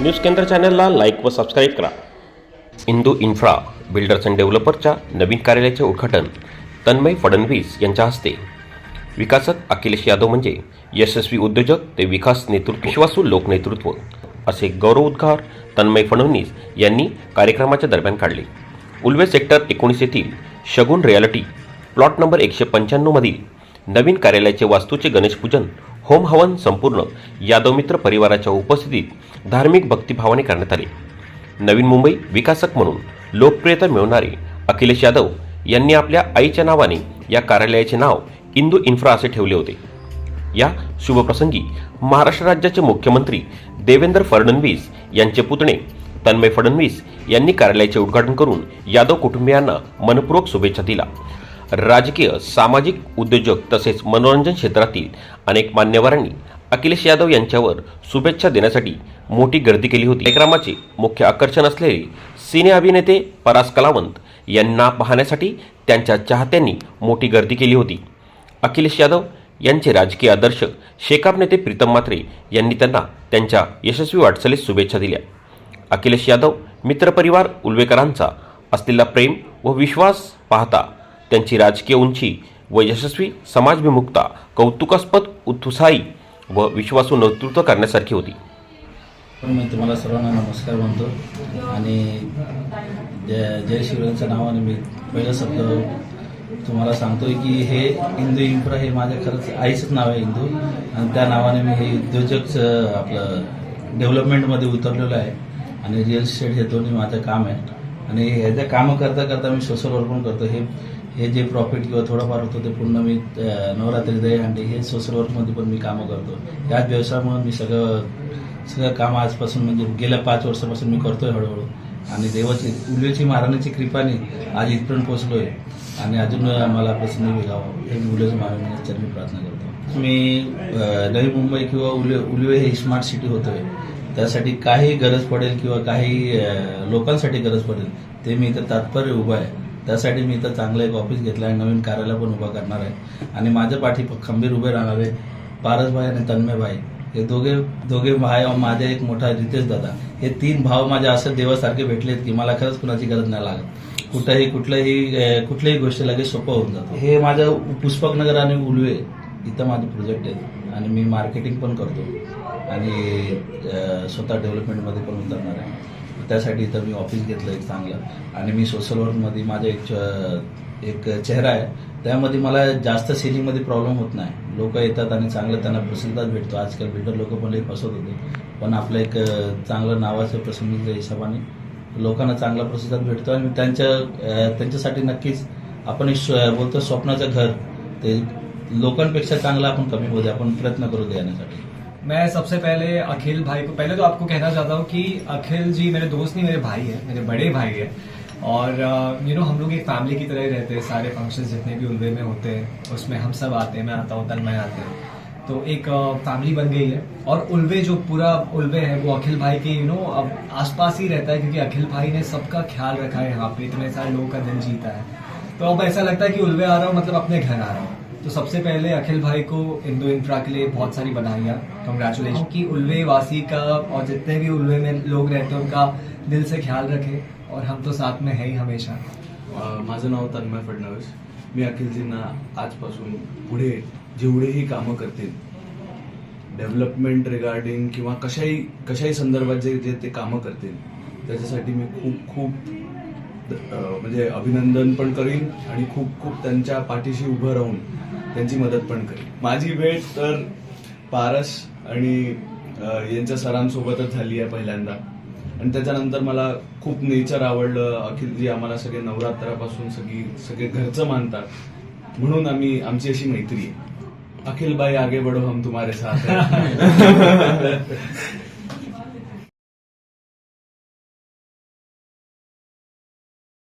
News केंद्र चॅनलला like व सबस्क्राईब करा. इंदू इन्फ्रा बिल्डर्स अँड डेव्हलपरच्या नवीन कार्यालयाचे उद्घाटन तन्मय फडणवीस यांच्या हस्ते. विकासक अखिलेश यादव म्हणजे यशस्वी उद्योजक ते विकास नेतृत्व विश्वासू लोकनेतृत्व असे गौरवोद्गार तन्मय फडणवीस यांनी कार्यक्रमाच्या दरम्यान काढले. उल्वे सेक्टर एकोणीस येथील शगुन रियालिटी प्लॉट नंबर एकशे पंच्याण्णवमधील नवीन कार्यालयाचे वास्तूचे गणेशपूजन होम हवन संपूर्ण यादव मित्र परिवाराच्या उपस्थितीत धार्मिक भक्तिभावाने करण्यात आले. नवीन मुंबई विकासक म्हणून लोकप्रियता मिळवणारे अखिलेश यादव यांनी आपल्या आईच्या नावाने या कार्यालयाचे नाव इंदू इन्फ्रा असे ठेवले होते. या शुभप्रसंगी महाराष्ट्र राज्याचे मुख्यमंत्री देवेंद्र फडणवीस यांचे पुतणे तन्मय फडणवीस यांनी कार्यालयाचे उद्घाटन करून यादव कुटुंबियांना मनपूर्वक शुभेच्छा दिला राजकीय सामाजिक उद्योजक तसेच मनोरंजन क्षेत्रातील अनेक मान्यवरांनी अखिलेश यादव यांच्यावर शुभेच्छा देण्यासाठी मोठी गर्दी केली होती. कार्यक्रमाचे मुख्य आकर्षण असलेले सिने अभिनेते परास कलावंत यांना पाहण्यासाठी त्यांच्या चाहत्यांनी मोठी गर्दी केली होती. अखिलेश यादव यांचे राजकीय आदर्श शेकाप नेते प्रीतम मात्रे यांनी त्यांना त्यांच्या यशस्वी वाटचालीस शुभेच्छा दिल्या. अखिलेश यादव मित्रपरिवार उल्वेकरांचा असलेला प्रेम व विश्वास पाहता त्यांची राजकीय उंची व यशस्वी समाजभिमुखता कौतुकास्पद उत्साही व विश्वासू नेतृत्व करण्यासारखी होती. पण मी तुम्हाला सर्वांना नमस्कार म्हणतो आणि जय जय शिवरायांच्या नावाने मी पहिलं शब्द तुम्हाला सांगतोय की हे हिंदू इन्फ्रा हे माझ्या खरंच आईचंच नाव आहे हिंदू आणि त्या नावाने मी हे उद्योजक आपलं डेव्हलपमेंटमध्ये उतरलेलं आहे. आणि रिअल इस्टेट हे दोन्ही माझं काम आहे. आणि ह्याच्या कामं करता करता मी सोशल वर्क पण करतो हे हे जे प्रॉफिट किंवा थोडंफार होतं ते पूर्ण मी नवरात्री नवरात्री दहीहंडी हे सोशल वर्कमध्ये पण मी कामं करतो. याच व्यवसायामुळे मी सगळं सगळं काम आजपासून म्हणजे गेल्या पाच वर्षापासून मी करतोय हळूहळू. आणि देवाची उलेची महाराणाची कृपाने आज इथपर्यंत आहे आणि अजून मला प्रसन्न मिळावं हे मी उल्वेच्या मी प्रार्थना करतो. मी नवी मुंबई किंवा उले उलवे हे स्मार्ट सिटी होतोय. त्यासाठी काही गरज पडेल किंवा काही लोकांसाठी गरज पडेल ते मी इथं तात्पर्य उभं आहे. त्यासाठी मी इथं चांगलं एक ऑफिस घेतलं आहे नवीन कार्यालय पण उभं करणार आहे. आणि माझ्या पाठी खंबीर उभे राहणार आहे पारसभाई आणि तन्मयभाई. हे दोघे दोघे भाई माझे एक मोठा रितेश दादा. हे तीन भाव माझ्या असं देवासारखे भेटलेत की मला खरंच कुणाची गरज नाही लागत. कुठंही कुठल्याही कुठल्याही गोष्टी लगेच सोपं होऊन जातं. हे माझं पुष्पकनगर आणि उलवे इथं माझं प्रोजेक्ट आहे. आणि मी मार्केटिंग पण करतो. आणि स्वतः डेव्हलपमेंटमध्ये पण उतरणार आहे. त्यासाठी इथं मी ऑफिस घेतलं एक चांगलं. आणि मी सोशल वर्कमध्ये माझा एक च- एक चेहरा आहे. त्यामध्ये मला जास्त सेलिंगमध्ये प्रॉब्लेम होत नाही. लोक येतात आणि चांगलं त्यांना प्रसिद्धाच भेटतो. आजकाल बिल्डर लोक पण लई फसत होते. पण आपलं एक चांगलं नावाचं प्रसंगीच्या हिशोबाने लोकांना चांगला प्रतिसाद भेटतो आणि त्यांच्या त्यांच्यासाठी नक्कीच आपण एक स्व- बोलतो स्वप्नाचं घर. ते लोकांपेक्षा चांगलं आपण कमी होऊ दे, आपण प्रयत्न करू दे मैं सबसे पहले अखिल भाई को, पहले तो आपको कहना चाहता हूँ कि अखिल जी मेरे दोस्त नहीं, मेरे भाई है, मेरे बड़े भाई है। और यू नो हम लोग एक फैमिली की तरह ही रहते हैं, सारे फ़ंक्शन जितने भी उल्वे में होते हैं, उसमें हम सब आते हैं, मैं आता हूँ तन्मय आते हैं। तो एक फैमिली बन गई है, और उल्वे जो पूरा उल्वे है, वो अखिल भाई के यू नो अब आसपास ही रहता है, क्योंकि अखिल भाई ने सबका ख्याल रखा है यहाँ पे, इतने सारे लोगों का दिल जीता है। तो अब ऐसा लगता है कि उलवे आ रहा हूँ मतलब अपने घर आ रहा हूँ। तो सबसे पहले अखिल भाई को इंदो इंफ्रा के लिए बहुत सारी बधाइयाँ। कंग्रेचुलेशन कि उल्वे वासी का और जितने भी उल्वे में लोग रहते हैं उनका दिल से ख्याल रखें और हम तो साथ में है ही हमेशा। माझं नाव तन्मय फडणवीस. मी अखिलजींना आजपासून पुढे जेवढेही कामं करतील डेव्हलपमेंट रिगार्डिंग किंवा कशाही कशाही संदर्भात जे जे ते कामं करतील त्याच्यासाठी मी खूप खूप म्हणजे अभिनंदन पण करीन आणि खूप खूप त्यांच्या पाठीशी उभं राहून त्यांची मदत पण करेल. माझी भेट तर पारस आणि यांच्या सरांसोबतच झाली आहे पहिल्यांदा. आणि त्याच्यानंतर मला खूप नेचर आवडलं. अखिलजी आम्हाला सगळे नवरात्रापासून सगळी सगळे घरचं मानतात. म्हणून आम्ही आमची अशी मैत्री आहे. अखिल बाई आगे बढो हम तुम्हारे साथ